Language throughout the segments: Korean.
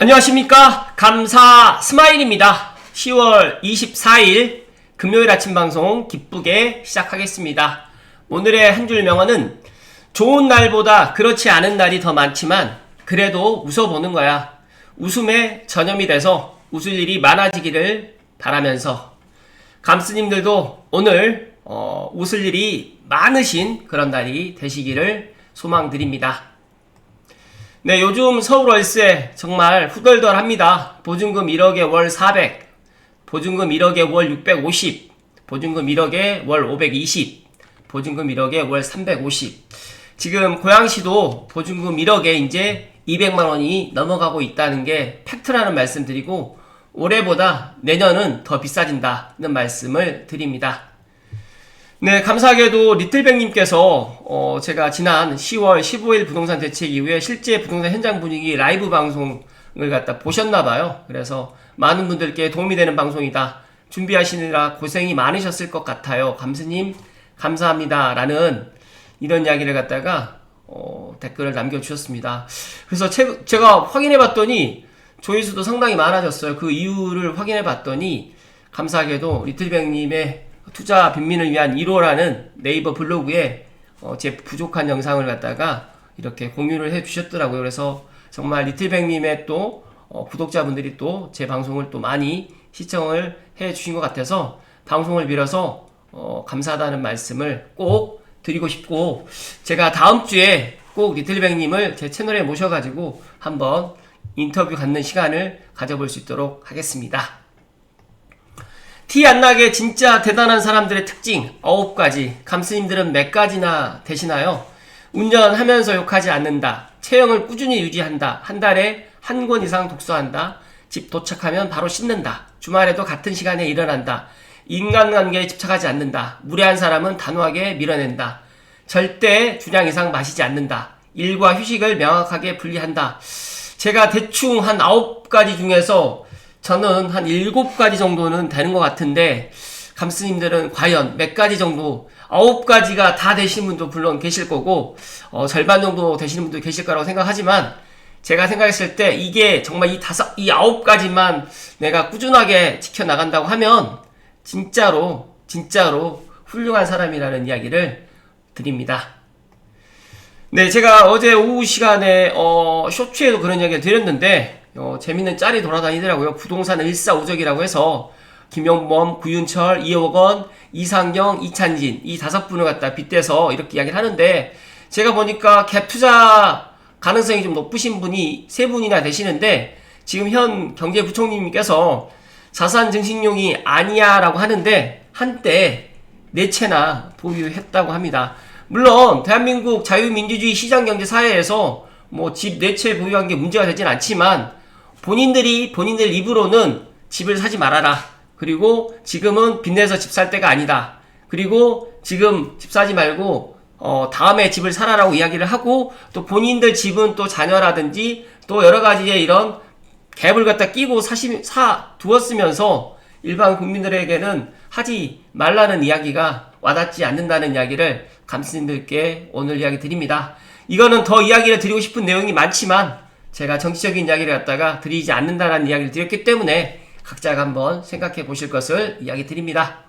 안녕하십니까? 감사 스마일입니다. 10월 24일 금요일 아침 방송 기쁘게 시작하겠습니다. 오늘의 한 줄 명언은 좋은 날보다 그렇지 않은 날이 더 많지만 그래도 웃어보는 거야. 웃음에 전염이 돼서 웃을 일이 많아지기를 바라면서. 감스님들도 오늘 어, 웃을 일이 많으신 그런 날이 되시기를 소망드립니다 네, 요즘 서울 월세 정말 후덜덜합니다. 보증금 1억에 월 400, 보증금 1억에 월 650, 보증금 1억에 월 520, 보증금 1억에 월 350. 지금 고양시도 보증금 1억에 이제 200만 원이 넘어가고 있다는 게 팩트라는 말씀 드리고 올해보다 내년은 더 비싸진다는 말씀을 드립니다. 네, 감사하게도 리틀백님께서 어, 제가 지난 10월 15일 부동산 대책 이후에 실제 부동산 현장 분위기 라이브 방송을 갖다 보셨나봐요. 그래서 많은 분들께 도움이 되는 방송이다. 준비하시느라 고생이 많으셨을 것 같아요. 감스님, 감사합니다. 라는 이런 이야기를 갖다가 어, 댓글을 남겨주셨습니다. 그래서 제, 제가 확인해 봤더니 조회수도 상당히 많아졌어요. 그 이유를 확인해 봤더니 감사하게도 리틀백님의 투자 빈민을 위한 1호라는 네이버 블로그에 어, 제 부족한 영상을 갖다가 이렇게 공유를 해 주셨더라고요. 그래서 정말 리틀백님의 또 어, 구독자분들이 또 제 방송을 또 많이 시청을 해 주신 것 같아서 방송을 빌어서 어, 감사하다는 말씀을 꼭 드리고 싶고 제가 다음 주에 꼭 리틀백님을 제 채널에 모셔가지고 한번 인터뷰 갖는 시간을 가져볼 수 있도록 하겠습니다. 티 안 나게 진짜 대단한 사람들의 특징 9가지 감스님들은 몇 가지나 되시나요? 운전하면서 욕하지 않는다. 체형을 꾸준히 유지한다. 한 달에 한 권 이상 독서한다. 집 도착하면 바로 씻는다. 주말에도 같은 시간에 일어난다. 인간관계에 집착하지 않는다. 무례한 사람은 단호하게 밀어낸다. 절대 주량 이상 마시지 않는다. 일과 휴식을 명확하게 분리한다. 제가 대충 한 9가지 중에서 저는 한 일곱 가지 정도는 되는 것 같은데 감스님들은 과연 몇 가지 정도 아홉 가지가 다 되신 분도 물론 계실 거고 어, 절반 정도 되시는 분도 계실 거라고 생각하지만 제가 생각했을 때 이게 정말 이 다섯 이 아홉 가지만 내가 꾸준하게 지켜 나간다고 하면 진짜로 진짜로 훌륭한 사람이라는 이야기를 드립니다. 네, 제가 어제 오후 시간에 어, 쇼츠에도 그런 이야기를 드렸는데 어, 재밌는 짤이 돌아다니더라고요. 부동산 일사오적이라고 해서 김영범, 구윤철, 이호건, 이상경, 이찬진 이 다섯 분을 갖다 빗대서 이렇게 이야기를 하는데 제가 보니까 갭 투자 가능성이 좀 높으신 분이 세 분이나 되시는데 지금 현 경제부총리님께서 자산 증식용이 아니야라고 하는데 한때 네 채나 보유했다고 합니다. 물론 대한민국 자유민주주의 시장경제 사회에서 뭐 집 네 채 보유한 게 문제가 되진 않지만 본인들이 본인들 입으로는 집을 사지 말아라. 그리고 지금은 빚내서 집 살 때가 아니다. 그리고 지금 집 사지 말고 어, 다음에 집을 사라라고 이야기를 하고 또 본인들 집은 또 자녀라든지 또 여러 가지의 이런 갭을 갖다 끼고 사시, 사 두었으면서 일반 국민들에게는 하지 말라는 이야기가 와닿지 않는다는 이야기를 감스님들께 오늘 이야기 드립니다. 이거는 더 이야기를 드리고 싶은 내용이 많지만 제가 정치적인 이야기를 갖다가 드리지 않는다라는 이야기를 드렸기 때문에 각자가 한번 생각해 보실 것을 이야기 드립니다.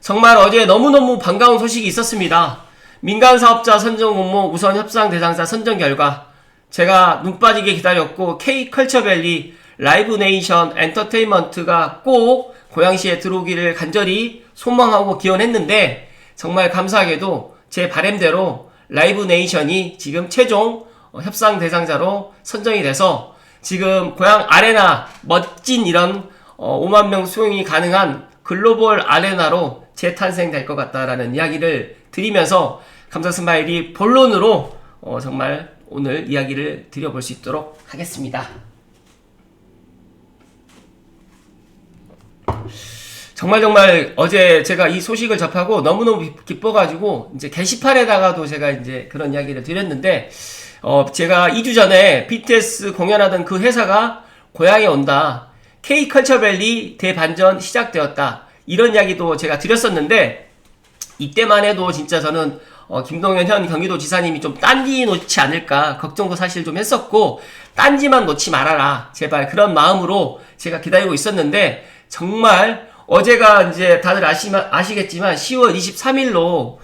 정말 어제 너무너무 반가운 소식이 있었습니다. 민간 사업자 선정 공모 우선 협상 대상자 선정 결과 제가 눈 빠지게 기다렸고 K 컬처밸리 라이브 네이션 엔터테인먼트가 꼭 고양시에 들어오기를 간절히 소망하고 기원했는데 정말 감사하게도 제 바램대로 라이브 네이션이 지금 최종 어, 협상 대상자로 선정이 돼서 지금 고향 아레나 멋진 이런 어, 5만 명 수용이 가능한 글로벌 아레나로 재탄생될 것 같다라는 이야기를 드리면서 감사 스마일이 본론으로 어, 정말 오늘 이야기를 드려볼 수 있도록 하겠습니다. 정말 정말 어제 제가 이 소식을 접하고 너무너무 기뻐가지고 이제 게시판에다가도 제가 이제 그런 이야기를 드렸는데 어, 제가 2주 전에 BTS 공연하던 그 회사가 고향에 온다. K컬처밸리 대반전 시작되었다. 이런 이야기도 제가 드렸었는데, 이때만 해도 진짜 저는, 어, 김동연 현 경기도 지사님이 좀 딴지 놓지 않을까 걱정도 사실 좀 했었고 딴지만 놓지 말아라 제발 그런 마음으로 제가 기다리고 있었는데 정말 어제가 이제 다들 아시, 아시겠지만 10월 23일로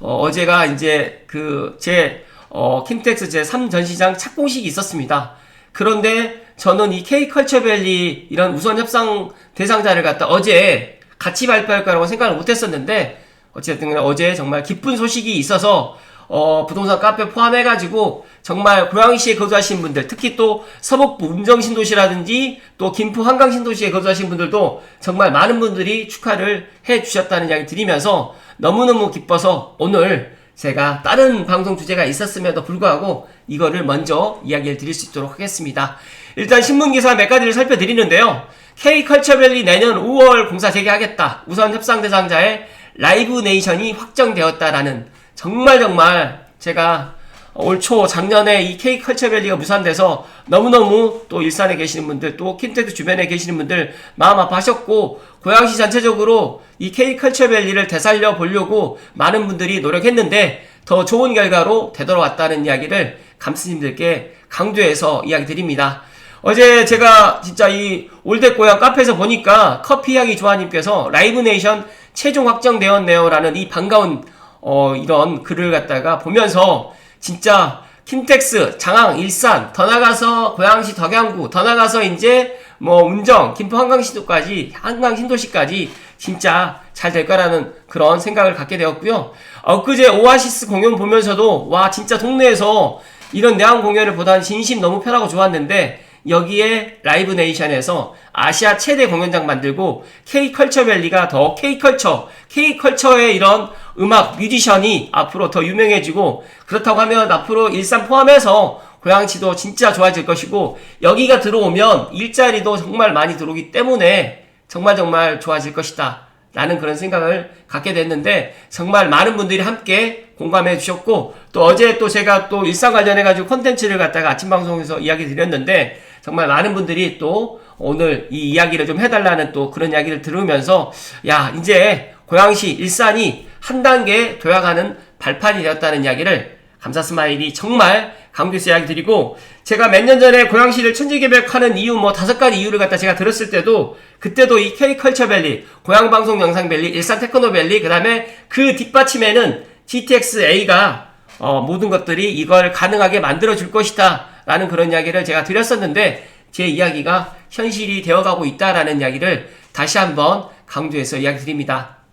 어, 제가 이제 그 제 어, 킨텍스 제 3전시장 착공식이 있었습니다. 그런데 저는 이 K컬처밸리 이런 우선 협상 대상자를 갖다 어제 같이 발표할 거라고 생각을 못 했었는데 어쨌든 어제 정말 기쁜 소식이 있어서 어, 부동산 카페 포함해가지고 정말 고양시에 거주하신 분들, 특히 또 서북부 운정신도시라든지 또 김포 한강신도시에 거주하신 분들도 정말 많은 분들이 축하를 해 주셨다는 이야기 드리면서 너무너무 기뻐서 오늘 제가 다른 방송 주제가 있었음에도 불구하고 이거를 먼저 이야기를 드릴 수 있도록 하겠습니다. 일단 신문기사 몇 가지를 살펴드리는데요. K컬처밸리 내년 5월 공사 재개하겠다. 우선 협상 대상자의 라이브 네이션이 확정되었다라는 정말 정말 제가 올 초 작년에 이 K컬처밸리가 무산돼서 너무너무 또 일산에 계시는 분들 또 킨텍스 주변에 계시는 분들 마음 아파하셨고 고양시 전체적으로 이 K컬처밸리를 되살려 보려고 많은 분들이 노력했는데 더 좋은 결과로 되돌아왔다는 이야기를 감스님들께 강조해서 이야기 드립니다. 어제 제가 진짜 이 올댓 고향 카페에서 보니까 커피향이 조아님께서 라이브네이션 최종 확정되었네요 라는 이 반가운 어 이런 글을 갖다가 보면서 진짜 킨텍스, 장항, 일산, 더 나가서 고양시 덕양구, 더 나가서 이제 뭐 운정, 김포 한강신도까지 한강 신도시까지 진짜 잘 될 거라는 그런 생각을 갖게 되었고요. 엊그제 오아시스 공연 보면서도 와 진짜 동네에서 이런 내한 공연을 보다는 진심 너무 편하고 좋았는데 여기에 라이브 네이션에서 아시아 최대 공연장 만들고 K컬처 밸리가 더 K컬처, K컬처의 이런 음악 뮤지션이 앞으로 더 유명해지고 그렇다고 하면 앞으로 일산 포함해서 고양시도 진짜 좋아질 것이고 여기가 들어오면 일자리도 정말 많이 들어오기 때문에 정말 정말 좋아질 것이다. 라는 그런 생각을 갖게 됐는데 정말 많은 분들이 함께 공감해 주셨고 또 어제 또 제가 또 일상 관련해 가지고 컨텐츠를 갖다가 아침 방송에서 이야기 드렸는데 정말 많은 분들이 또 오늘 이 이야기를 좀 해달라는 또 그런 이야기를 들으면서 야 이제 고양시 일산이 한 단계 도약하는 발판이 되었다는 이야기를 감사 스마일이 정말 강조해서 이야기 드리고 제가 몇 년 전에 고양시를 천지개벽하는 이유 뭐 다섯 가지 이유를 갖다 제가 들었을 때도 그때도 이 K컬처 밸리, 고양 방송 영상 밸리, 일산 테크노 밸리 그 다음에 그 뒷받침에는 GTX-A가 어, 모든 것들이 이걸 가능하게 만들어 줄 것이다 라는 그런 이야기를 제가 드렸었는데 제 이야기가 현실이 되어가고 있다라는 이야기를 다시 한번 강조해서 이야기 드립니다.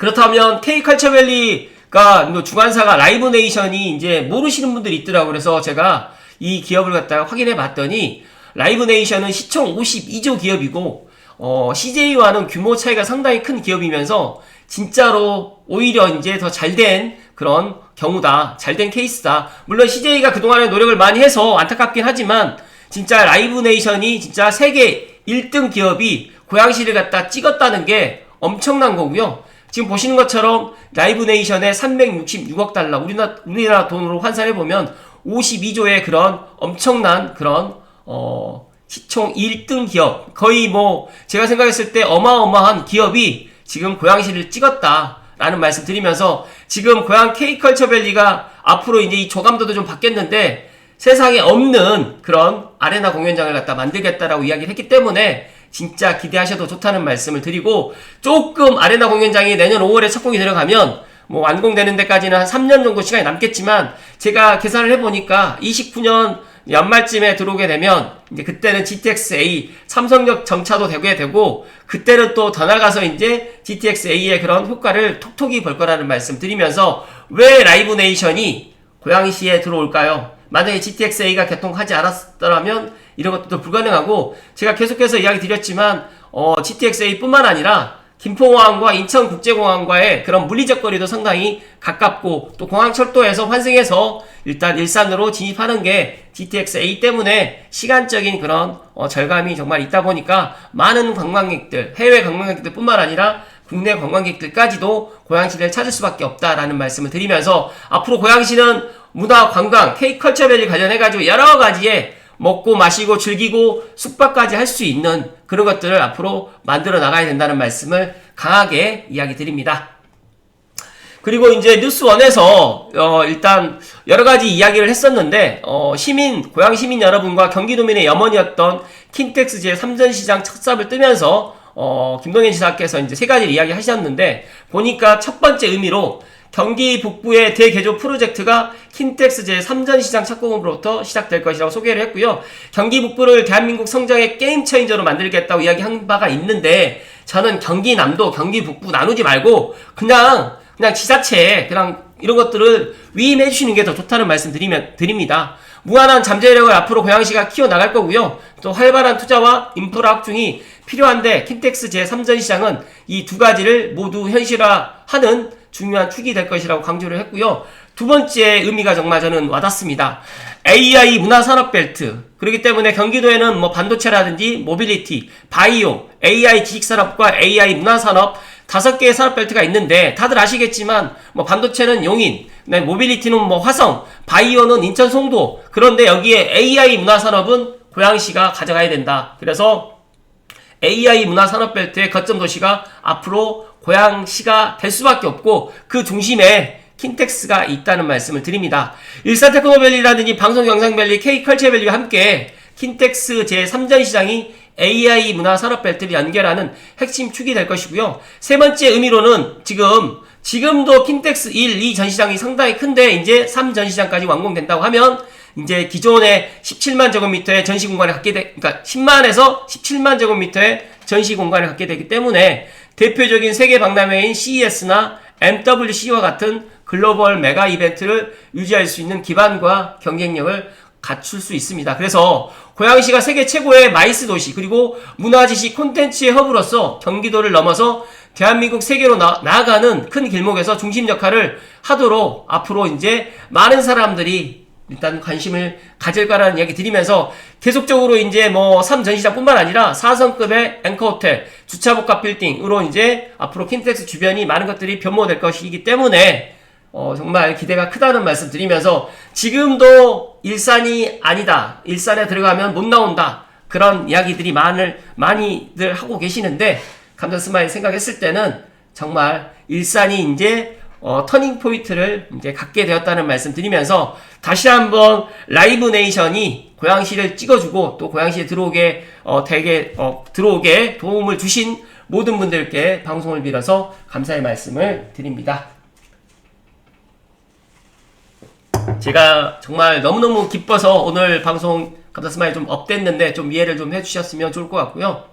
그렇다면 K컬처밸리가 뭐 중간사가 라이브 네이션이 이제 모르시는 분들이 있더라고요. 그래서 제가 이 기업을 갖다가 확인해 봤더니 라이브 네이션은 시총 52조 기업이고 어, CJ와는 규모 차이가 상당히 큰 기업이면서 진짜로 오히려 이제 더 잘 된 그런 경우다. 잘 된 케이스다. 물론 CJ가 그동안에 노력을 많이 해서 안타깝긴 하지만 진짜 라이브 네이션이 진짜 세계 1등 기업이 고양시를 갖다 찍었다는 게 엄청난 거고요. 지금 보시는 것처럼 라이브 네이션의 366억 달러 우리나라, 우리나라 돈으로 환산해 보면 52조의 그런 엄청난 그런 어 시총 1등 기업 거의 뭐 제가 생각했을 때 어마어마한 기업이 지금 고양시를 찍었다라는 말씀 드리면서 지금 고양 K컬처 밸리가 앞으로 이제 이 조감도도 좀 바뀌었는데 세상에 없는 그런 아레나 공연장을 갖다 만들겠다라고 이야기를 했기 때문에 진짜 기대하셔도 좋다는 말씀을 드리고 조금 아레나 공연장이 내년 5월에 착공이 들어가면 뭐 완공되는 데까지는 한 3년 정도 시간이 남겠지만 제가 계산을 해보니까 29년 연말쯤에 들어오게 되면 이제 그때는 GTX-A 삼성역 정차도 되게 되고 그때는 또 더 나가서 이제 GTX-A의 그런 효과를 톡톡히 볼 거라는 말씀 드리면서 왜 라이브 네이션이 고양시에 들어올까요? 만약에 GTX-A가 개통하지 않았더라면 이런 것도 불가능하고 제가 계속해서 이야기 드렸지만 어, GTX-A 뿐만 아니라 김포공항과 인천국제공항과의 그런 물리적 거리도 상당히 가깝고 또 공항철도에서 환승해서 일단 일산으로 진입하는 게 GTX-A 때문에 시간적인 그런 어, 절감이 정말 있다 보니까 많은 관광객들, 해외 관광객들 뿐만 아니라 국내 관광객들까지도 고양시를 찾을 수밖에 없다라는 말씀을 드리면서 앞으로 고양시는 문화 관광, K컬처밸리 관련해가지고 여러 가지의 먹고 마시고 즐기고 숙박까지 할 수 있는 그런 것들을 앞으로 만들어 나가야 된다는 말씀을 강하게 이야기 드립니다. 그리고 이제 뉴스원에서 어 일단 여러 가지 이야기를 했었는데 어 시민 고향 시민 여러분과 경기도민의 염원이었던 킨텍스 제 3전 시장 첫 삽을 뜨면서 어 김동현 지사께서 이제 세 가지를 이야기 하셨는데 보니까 첫 번째 의미로 경기 북부의 대개조 프로젝트가 킨텍스 제3전 시장 착공으로부터 시작될 것이라고 소개를 했고요. 경기 북부를 대한민국 성장의 게임 체인저로 만들겠다고 이야기한 바가 있는데 저는 경기 남도, 경기 북부 나누지 말고 그냥 그냥 지자체 그냥 이런 것들을 위임해 주시는 게 더 좋다는 말씀 드리면 드립니다. 무한한 잠재력을 앞으로 고양시가 키워나갈 거고요. 또 활발한 투자와 인프라 확충이 필요한데 킨텍스 제3전 시장은 이 두 가지를 모두 현실화하는 중요한 축이 될 것이라고 강조를 했고요. 두 번째 의미가 정말 저는 와닿습니다. AI 문화산업벨트. 그렇기 때문에 경기도에는 뭐 반도체라든지 모빌리티, 바이오, AI 지식산업과 AI 문화산업 다섯 개의 산업 벨트가 있는데 다들 아시겠지만 뭐 반도체는 용인, 네, 모빌리티는 뭐 화성, 바이오는 인천 송도. 그런데 여기에 AI 문화 산업은 고양시가 가져가야 된다. 그래서 AI 문화 산업 벨트의 거점 도시가 앞으로 고양시가 될 수밖에 없고 그 중심에 킨텍스가 있다는 말씀을 드립니다. 일산 테크노밸리라든지 방송 영상밸리, K컬처밸리와 함께 킨텍스 제3전 시장이 AI 문화 산업 벨트를 연결하는 핵심 축이 될 것이고요. 세 번째 의미로는 지금 지금도 킨텍스 1, 2 전시장이 상당히 큰데 이제 3 전시장까지 완공된다고 하면 이제 기존의 17만 제곱미터의 전시 공간을 갖게 되, 그러니까 10만에서 17만 제곱미터의 전시 공간을 갖게 되기 때문에 대표적인 세계 박람회인 CES나 MWC와 같은 글로벌 메가 이벤트를 유지할 수 있는 기반과 경쟁력을 갖출 수 있습니다. 그래서 고양시가 세계 최고의 마이스 도시 그리고 문화지식 콘텐츠의 허브로서 경기도를 넘어서 대한민국 세계로 나, 나아가는 큰 길목에서 중심 역할을 하도록 앞으로 이제 많은 사람들이 일단 관심을 가질 거라는 이야기 드리면서 계속적으로 이제 뭐 3전시장뿐만 아니라 4성급의 앵커호텔, 주차복합 빌딩으로 이제 앞으로 킨텍스 주변이 많은 것들이 변모될 것이기 때문에 어, 정말 기대가 크다는 말씀 드리면서 지금도 일산이 아니다. 일산에 들어가면 못 나온다. 그런 이야기들이 많을, 많이들 하고 계시는데 감자 스마일 생각했을 때는 정말 일산이 이제 어, 터닝 포인트를 이제 갖게 되었다는 말씀 드리면서 다시 한번 라이브 네이션이 고양시를 찍어주고 또 고양시에 들어오게 어, 되게 어, 들어오게 도움을 주신 모든 분들께 방송을 빌어서 감사의 말씀을 드립니다. 제가 정말 너무너무 기뻐서 오늘 방송 감사스마일 좀 업됐는데 좀 이해를 좀 해주셨으면 좋을 것 같고요.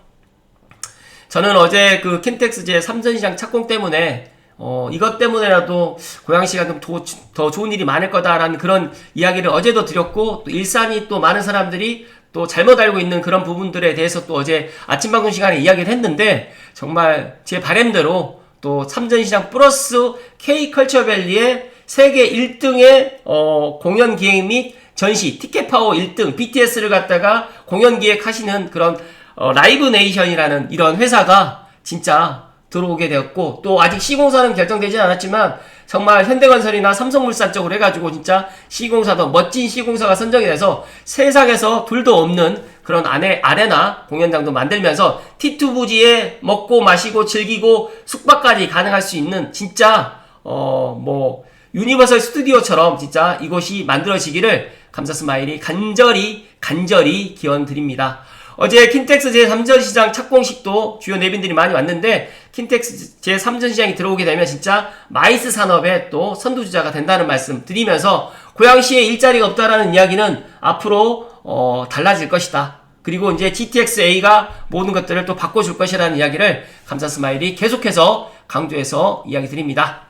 저는 어제 그 킨텍스 제 3전시장 착공 때문에 어, 이것 때문에라도 고양시가 좀 더, 더 좋은 일이 많을 거다라는 그런 이야기를 어제도 드렸고, 또 일산이 또 많은 사람들이 또 잘못 알고 있는 그런 부분들에 대해서 또 어제 아침 방송 시간에 이야기를 했는데, 정말 제 바램대로 또 삼전시장 플러스 K컬처밸리의 세계 1등의 어, 공연 기획 및 전시, 티켓 파워 1등, BTS를 갖다가 공연 기획하시는 그런 어, 라이브 네이션이라는 이런 회사가 진짜 들어오게 되었고 또 아직 시공사는 결정되진 않았지만 정말 현대건설이나 삼성물산 쪽으로 해가지고 진짜 시공사도 멋진 시공사가 선정이 돼서 세상에서 둘도 없는 그런 아내, 아레나 공연장도 만들면서 T2 부지에 먹고 마시고 즐기고 숙박까지 가능할 수 있는 진짜 어뭐 유니버설 스튜디오처럼 진짜 이곳이 만들어지기를 감사 스마일이 간절히 간절히 기원 드립니다. 어제 킨텍스 제3전 시장 착공식도 주요 내빈들이 많이 왔는데 킨텍스 제3전 시장이 들어오게 되면 진짜 마이스 산업의 또 선두주자가 된다는 말씀 드리면서 고양시에 일자리가 없다라는 이야기는 앞으로 어, 달라질 것이다. 그리고 이제 GTX-A가 모든 것들을 또 바꿔줄 것이라는 이야기를 감사 스마일이 계속해서 강조해서 이야기 드립니다.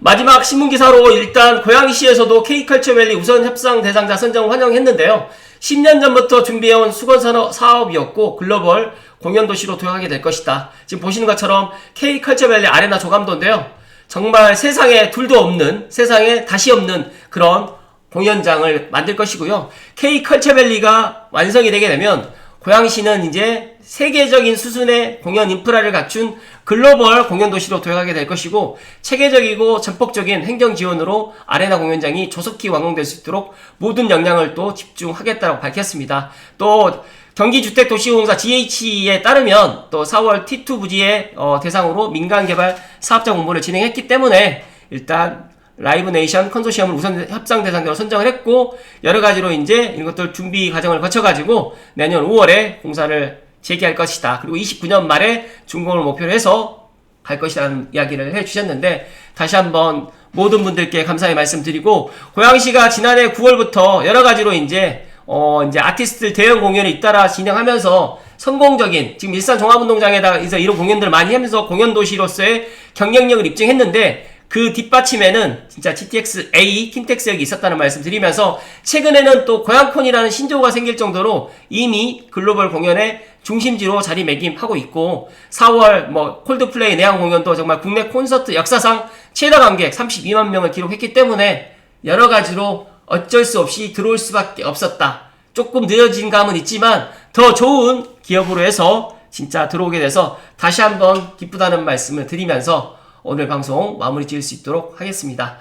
마지막 신문기사로 일단 고양시에서도 K컬처밸리 우선 협상 대상자 선정을 환영했는데요. 10년 전부터 준비해온 수건산업 사업이었고 글로벌 공연도시로 도약하게 될 것이다. 지금 보시는 것처럼 K컬처밸리 아레나 조감도인데요. 정말 세상에 둘도 없는 세상에 다시 없는 그런 공연장을 만들 것이고요. K컬처밸리가 완성이 되게 되면 고양시는 이제 세계적인 수준의 공연 인프라를 갖춘 글로벌 공연 도시로 도약하게 될 것이고 체계적이고 전폭적인 행정 지원으로 아레나 공연장이 조속히 완공될 수 있도록 모든 역량을 또 집중하겠다고 밝혔습니다. 또 경기주택도시공사 GH에 따르면 또 4월 T2 부지의 어, 대상으로 민간개발 사업자 공모를 진행했기 때문에 일단 라이브 네이션 컨소시엄을 우선 협상 대상자로 선정을 했고 여러 가지로 이제 이런 것들 준비 과정을 거쳐가지고 내년 5월에 공사를 재개할 것이다. 그리고 29년 말에 준공을 목표로 해서 갈 것이라는 이야기를 해주셨는데 다시 한번 모든 분들께 감사의 말씀드리고 고양시가 지난해 9월부터 여러 가지로 이제 어 이제 아티스트들 대형 공연을 잇따라 진행하면서 성공적인 지금 일산 종합운동장에다가 이제 이런 공연들을 많이 하면서 공연 도시로서의 경쟁력을 입증했는데 그 뒷받침에는 진짜 GTX A 킨텍스역이 있었다는 말씀 드리면서 최근에는 또 고양콘이라는 신조어가 생길 정도로 이미 글로벌 공연의 중심지로 자리매김하고 있고 4월 뭐 콜드플레이 내한 공연도 정말 국내 콘서트 역사상 최다 관객 32만 명을 기록했기 때문에 여러 가지로 어쩔 수 없이 들어올 수밖에 없었다. 조금 늦어진 감은 있지만 더 좋은 기업으로 해서 진짜 들어오게 돼서 다시 한번 기쁘다는 말씀을 드리면서 오늘 방송 마무리 지을 수 있도록 하겠습니다.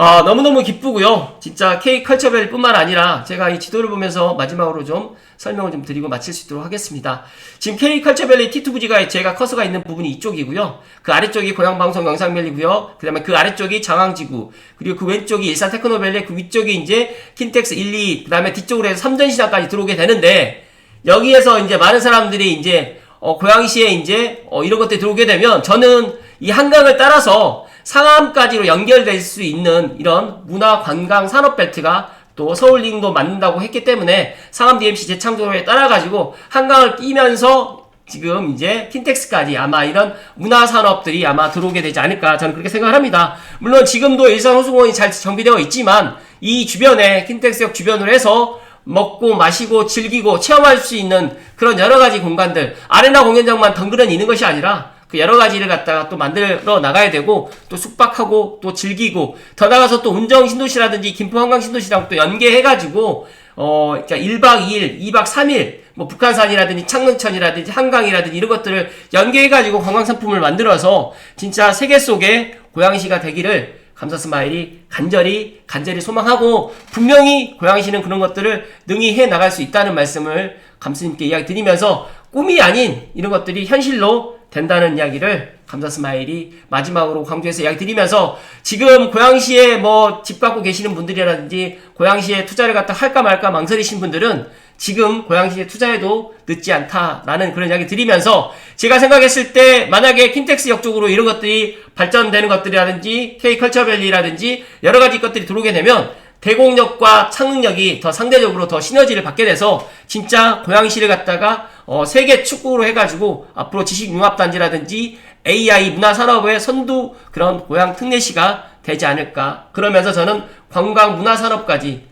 아, 너무너무 기쁘고요. 진짜 K 컬처벨 뿐만 아니라 제가 이 지도를 보면서 마지막으로 좀 설명을 좀 드리고 마칠 수 있도록 하겠습니다. 지금 K 컬처벨리 T2 부지가 제가 커서가 있는 부분이 이쪽이고요. 그 아래쪽이 고향방송 영상밸리고요. 그 다음에 그 아래쪽이 장항지구. 그리고 그 왼쪽이 일산 테크노밸리 그 위쪽이 이제 킨텍스 1, 2, 그 다음에 뒤쪽으로 해서 삼전시장까지 들어오게 되는데 여기에서 이제 많은 사람들이 이제 어, 고양시에 이제 어, 이런 것들이 들어오게 되면 저는 이 한강을 따라서 상암까지로 연결될 수 있는 이런 문화 관광 산업 벨트가 또 서울링도 만든다고 했기 때문에 상암 DMC 재창조에 따라 가지고 한강을 끼면서 지금 이제 킨텍스까지 아마 이런 문화 산업들이 아마 들어오게 되지 않을까 저는 그렇게 생각을 합니다. 물론 지금도 일산 호수공원이 잘 정비되어 있지만 이 주변에 킨텍스역 주변으로 해서 먹고 마시고 즐기고 체험할 수 있는 그런 여러 가지 공간들 아레나 공연장만 덩그러니 있는 것이 아니라 그 여러 가지를 갖다가 또 만들어 나가야 되고 또 숙박하고 또 즐기고 더 나가서 또 운정 신도시라든지 김포 한강 신도시랑 또 연계해 가지고 어 그러니까 1박 2일, 2박 3일 뭐 북한산이라든지 창릉천이라든지 한강이라든지 이런 것들을 연계해 가지고 관광 상품을 만들어서 진짜 세계 속에 고양시가 되기를 감사 스마일이 간절히 간절히 소망하고 분명히 고양시는 그런 것들을 능히 해 나갈 수 있다는 말씀을 감스님께 이야기 드리면서 꿈이 아닌 이런 것들이 현실로 된다는 이야기를 감사 스마일이 마지막으로 강조해서 이야기 드리면서 지금 고양시에 뭐 집 갖고 계시는 분들이라든지 고양시에 투자를 갖다 할까 말까 망설이신 분들은 지금 고양시에 투자해도 늦지 않다라는 그런 이야기 드리면서 제가 생각했을 때 만약에 킨텍스 역 쪽으로 이런 것들이 발전되는 것들이라든지 K컬처밸리라든지 여러 가지 것들이 들어오게 되면 대공역과 창릉역이 더 상대적으로 더 시너지를 받게 돼서 진짜 고양시를 갖다가 어, 세계 축구로 해가지고 앞으로 지식융합단지라든지 AI 문화산업의 선두 그런 고향 특례시가 되지 않을까 그러면서 저는 관광 문화산업까지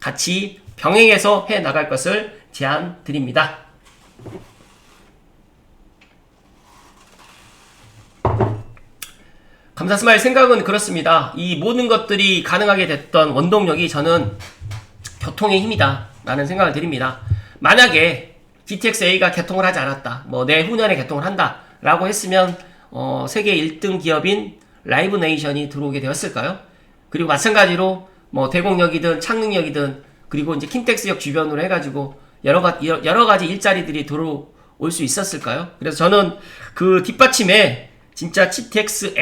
같이 병행해서 해 나갈 것을 제안 드립니다. 감사 스마일 생각은 그렇습니다. 이 모든 것들이 가능하게 됐던 원동력이 저는 교통의 힘이다. 라는 생각을 드립니다. 만약에 GTX-A가 개통을 하지 않았다. 뭐 내후년에 개통을 한다. 라고 했으면 어, 세계 1등 기업인 라이브 네이션이 들어오게 되었을까요? 그리고 마찬가지로 뭐 대공역이든 창릉역이든 그리고 이제 킨텍스역 주변으로 해가지고 여러 가지 여러 가지 일자리들이 들어올 수 있었을까요? 그래서 저는 그 뒷받침에 진짜 GTX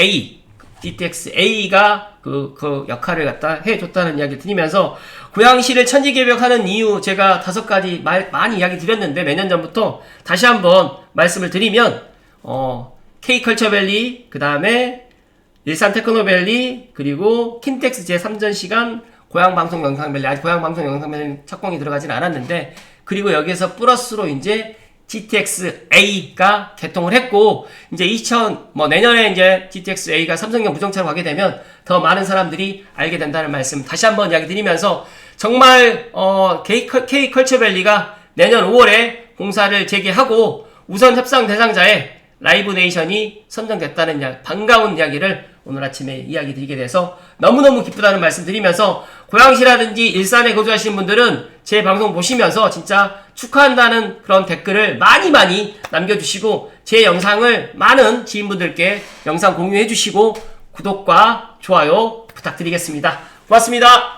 A, GTX A가 그, 그 역할을 갖다 해줬다는 이야기 드리면서 고양시를 천지개벽하는 이유 제가 다섯 가지 말, 많이 이야기 드렸는데 몇 년 전부터 다시 한번 말씀을 드리면 어, K컬처밸리 그 다음에 일산 테크노밸리 그리고 킨텍스 제3전 시간 고향방송 영상밸리. 아직 고향방송 영상밸리 착공이 들어가진 않았는데 그리고 여기에서 플러스로 이제 GTX A가 개통을 했고 이제 2000 뭐 내년에 이제 GTX A가 삼성용 무정차로 가게 되면 더 많은 사람들이 알게 된다는 말씀 다시 한번 이야기 드리면서 정말 어 K, K 컬처밸리가 내년 5월에 공사를 재개하고 우선 협상 대상자에 라이브 네이션이 선정됐다는 이야기, 반가운 이야기를 오늘 아침에 이야기 드리게 돼서 너무너무 기쁘다는 말씀 드리면서 고양시라든지 일산에 거주하시는 분들은 제 방송 보시면서 진짜 축하한다는 그런 댓글을 많이 많이 남겨주시고 제 영상을 많은 지인분들께 영상 공유해 주시고 구독과 좋아요 부탁드리겠습니다. 고맙습니다.